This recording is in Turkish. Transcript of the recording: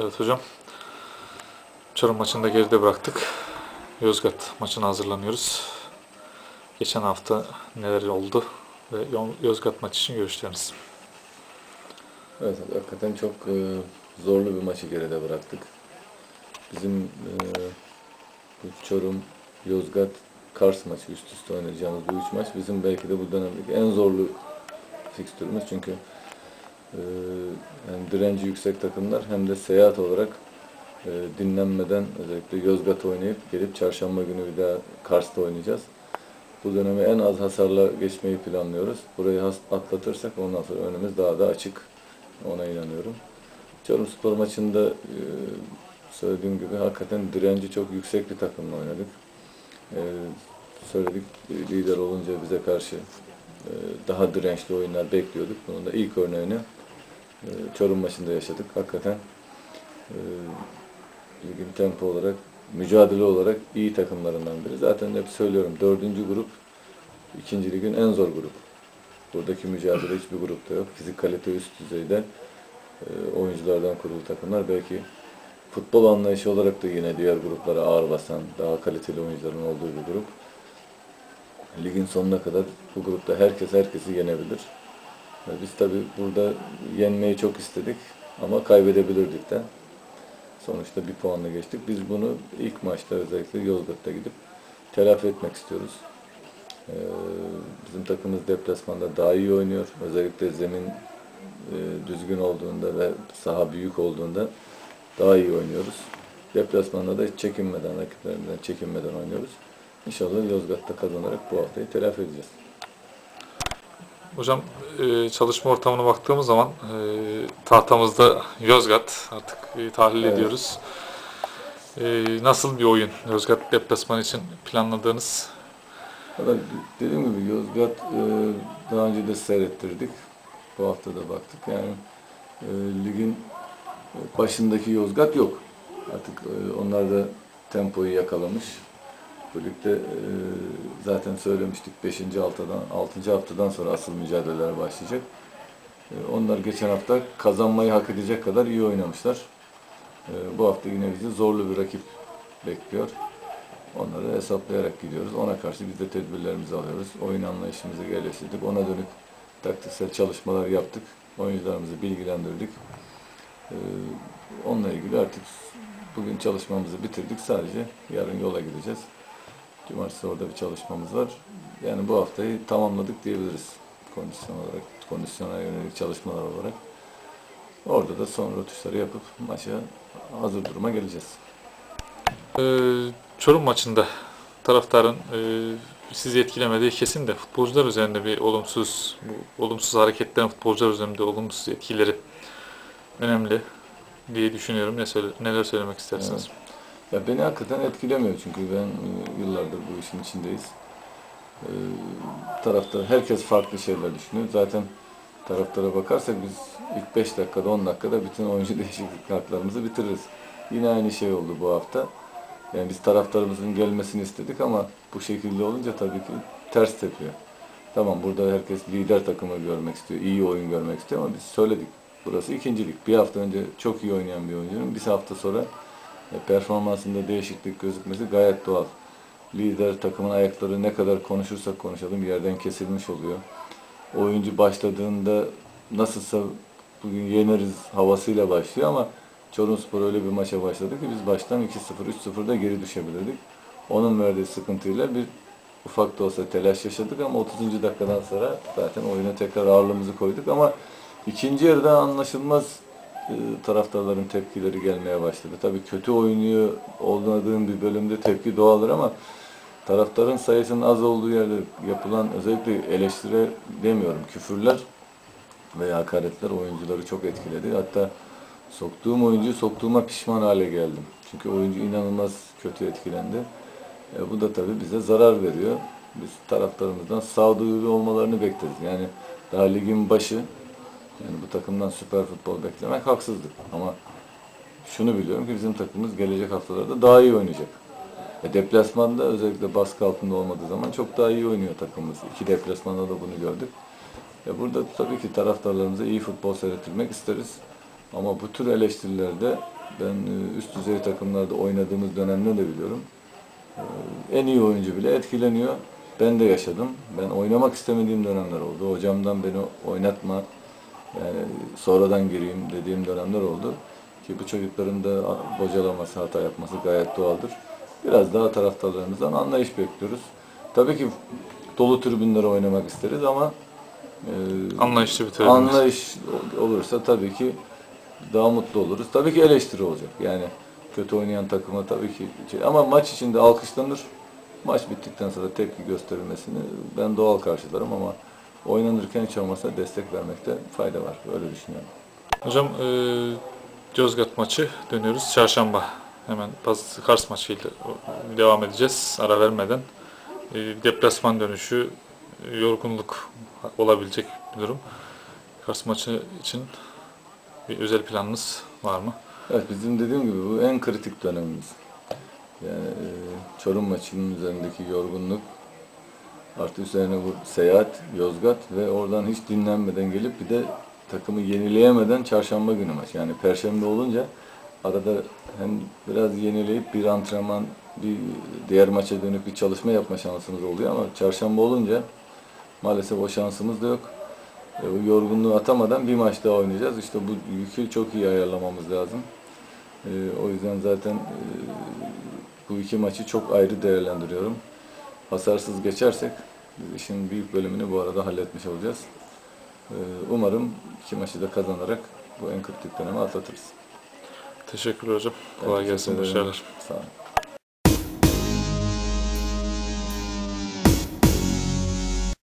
Evet hocam. Çorum maçını da geride bıraktık. Yozgat maçına hazırlanıyoruz. Geçen hafta neler oldu ve Yo- Yozgat maçı için görüşleriniz. Evet, hakikaten çok e, zorlu bir maçı geride bıraktık. Bizim e, bu Çorum, Yozgat, Kars maçı üst üste oynayacağımız bu üç maç bizim belki de bu dönemdeki en zorlu fikstürümüz. Çünkü hem direnci yüksek takımlar hem de seyahat olarak e, dinlenmeden özellikle Yozgat oynayıp gelip çarşamba günü bir daha Kars'ta oynayacağız. Bu dönemi en az hasarla geçmeyi planlıyoruz. Burayı atlatırsak ondan sonra önümüz daha da açık. Ona inanıyorum. Çorum Spor maçında e, söylediğim gibi hakikaten direnci çok yüksek bir takımla oynadık. E, söyledik lider olunca bize karşı e, daha dirençli oyunlar bekliyorduk. Bunun da ilk örneğini e, Çorum maçında yaşadık. Hakikaten e, ligin tempo olarak, mücadele olarak iyi takımlarından biri. Zaten hep söylüyorum dördüncü grup ikinci ligin en zor grubu. Buradaki mücadele hiçbir grupta yok. Fizik kalite üst düzeyde e, oyunculardan kurulu takımlar. Belki futbol anlayışı olarak da yine diğer gruplara ağır basan, daha kaliteli oyuncuların olduğu bir grup. Ligin sonuna kadar bu grupta herkes herkesi yenebilir. Biz tabi burada yenmeyi çok istedik ama kaybedebilirdik de. Sonuçta bir puanla geçtik. Biz bunu ilk maçta özellikle Yozgat'ta gidip telafi etmek istiyoruz. Ee, Bizim takımımız deplasmanda daha iyi oynuyor. Özellikle zemin e, düzgün olduğunda ve saha büyük olduğunda daha iyi oynuyoruz. Deplasmanda da çekinmeden, rakiplerimizden çekinmeden oynuyoruz. İnşallah Yozgat'ta kazanarak bu haftayı telafi edeceğiz. Hocam e, çalışma ortamına baktığımız zaman e, tahtamızda Yozgat artık e, tahlil Evet. ediyoruz. E, Nasıl bir oyun Yozgat deplasman için planladığınız? Dediğim gibi Yozgat e, daha önce de seyrettirdik. Bu hafta da baktık. Yani e, ligin başındaki Yozgat yok. Artık e, onlar da tempoyu yakalamış. Bu ligde e, zaten söylemiştik 5. haftadan 6. haftadan sonra asıl mücadeleler başlayacak. E, onlar geçen hafta kazanmayı hak edecek kadar iyi oynamışlar. E, bu hafta yine bizi zorlu bir rakip bekliyor. Onları hesaplayarak gidiyoruz. Ona karşı biz de tedbirlerimizi alıyoruz. Oyun anlayışımızı geliştirdik. Ona dönük taktiksel çalışmalar yaptık. Oyuncularımızı bilgilendirdik. Ee, onunla ilgili artık bugün çalışmamızı bitirdik. Sadece yarın yola gideceğiz. Cumartesi orada bir çalışmamız var. Yani bu haftayı tamamladık diyebiliriz. Kondisyon olarak, kondisyona yönelik çalışmalar olarak. Orada da son rötuşları yapıp maça hazır duruma geleceğiz. E, Çorum maçında taraftarın e, sizi etkilemediği kesin de futbolcular üzerinde bir olumsuz bu olumsuz hareketlerin futbolcular üzerinde olumsuz etkileri önemli diye düşünüyorum. Ne söyle, neler söylemek istersiniz? Ya beni hakikaten etkilemiyor çünkü ben e, yıllardır bu işin içindeyiz. E, taraftar, herkes farklı şeyler düşünüyor. Zaten taraftara bakarsak biz ilk 5 dakikada 10 dakikada bütün oyuncu değişiklik kartlarımızı bitiririz. Yine aynı şey oldu bu hafta. Yani biz taraftarımızın gelmesini istedik ama bu şekilde olunca tabii ki ters tepiyor. Tamam burada herkes lider takımı görmek istiyor, iyi oyun görmek istiyor ama biz söyledik. Burası ikincilik. Bir hafta önce çok iyi oynayan bir oyuncunun bir hafta sonra performansında değişiklik gözükmesi gayet doğal. Lider takımın ayakları ne kadar konuşursak konuşalım yerden kesilmiş oluyor. Oyuncu başladığında nasılsa bugün yeneriz havasıyla başlıyor ama Çorumspor öyle bir maça başladı ki biz baştan 2-0, 3-0'da geri düşebilirdik. Onun verdiği sıkıntıyla bir ufak da olsa telaş yaşadık ama 30. dakikadan sonra zaten oyuna tekrar ağırlığımızı koyduk ama ikinci yarıda anlaşılmaz taraftarların tepkileri gelmeye başladı. Tabii kötü oynuyor olmadığın bir bölümde tepki doğaldır ama taraftarın sayısının az olduğu yerde yapılan özellikle eleştiri demiyorum küfürler veya hakaretler oyuncuları çok etkiledi. Hatta soktuğum oyuncuyu soktuğuma pişman hale geldim. Çünkü oyuncu inanılmaz kötü etkilendi. E, bu da tabii bize zarar veriyor. Biz taraftarımızdan sağduyulu olmalarını bekleriz. Yani daha ligin başı yani bu takımdan süper futbol beklemek haksızlık. Ama şunu biliyorum ki bizim takımımız gelecek haftalarda daha iyi oynayacak. E, deplasmanda özellikle baskı altında olmadığı zaman çok daha iyi oynuyor takımımız. İki deplasmanda da bunu gördük. E, burada tabii ki taraftarlarımıza iyi futbol seyrettirmek isteriz. Ama bu tür eleştirilerde Ben e, üst düzey takımlarda oynadığımız dönemde de biliyorum. E, En iyi oyuncu bile etkileniyor. Ben de yaşadım. Ben oynamak istemediğim dönemler oldu. Hocamdan beni oynatma, yani sonradan gireyim dediğim dönemler oldu. Ki bu çocukların da bocalaması, hata yapması gayet doğaldır. Biraz daha taraftarlarımızdan anlayış bekliyoruz. Tabii ki dolu tribünlere oynamak isteriz ama e, Anlayışlı bir tribünler. Anlayış olursa tabii ki daha mutlu oluruz. Tabii ki eleştiri olacak. Yani kötü oynayan takıma tabii ki şey- ama maç içinde alkışlanır. Maç bittikten sonra tepki gösterilmesini ben doğal karşılarım ama oynanırken hiç olmasa destek vermekte fayda var. Öyle düşünüyorum. Hocam e, Yozgat maçı dönüyoruz. Çarşamba hemen Paz- Kars maçıyla devam edeceğiz ara vermeden. E, deplasman dönüşü e, yorgunluk olabilecek bir durum. Kars maçı için bir özel planınız var mı? Evet bizim dediğim gibi bu en kritik dönemimiz. Yani e, Çorum maçının üzerindeki yorgunluk artı üzerine bu seyahat, Yozgat ve oradan hiç dinlenmeden gelip bir de takımı yenileyemeden çarşamba günü maç. Yani perşembe olunca arada hem biraz yenileyip bir antrenman, bir diğer maça dönük bir çalışma yapma şansımız oluyor ama çarşamba olunca maalesef o şansımız da yok. E, bu yorgunluğu atamadan bir maç daha oynayacağız. İşte bu yükü çok iyi ayarlamamız lazım. E, o yüzden zaten e, bu iki maçı çok ayrı değerlendiriyorum. Hasarsız geçersek biz işin büyük bölümünü bu arada halletmiş olacağız. E, umarım iki maçı da kazanarak bu en kritik dönemi atlatırız. Teşekkürler hocam. Kolay gelsin. teşekkür. Başarılar. Sağ olun.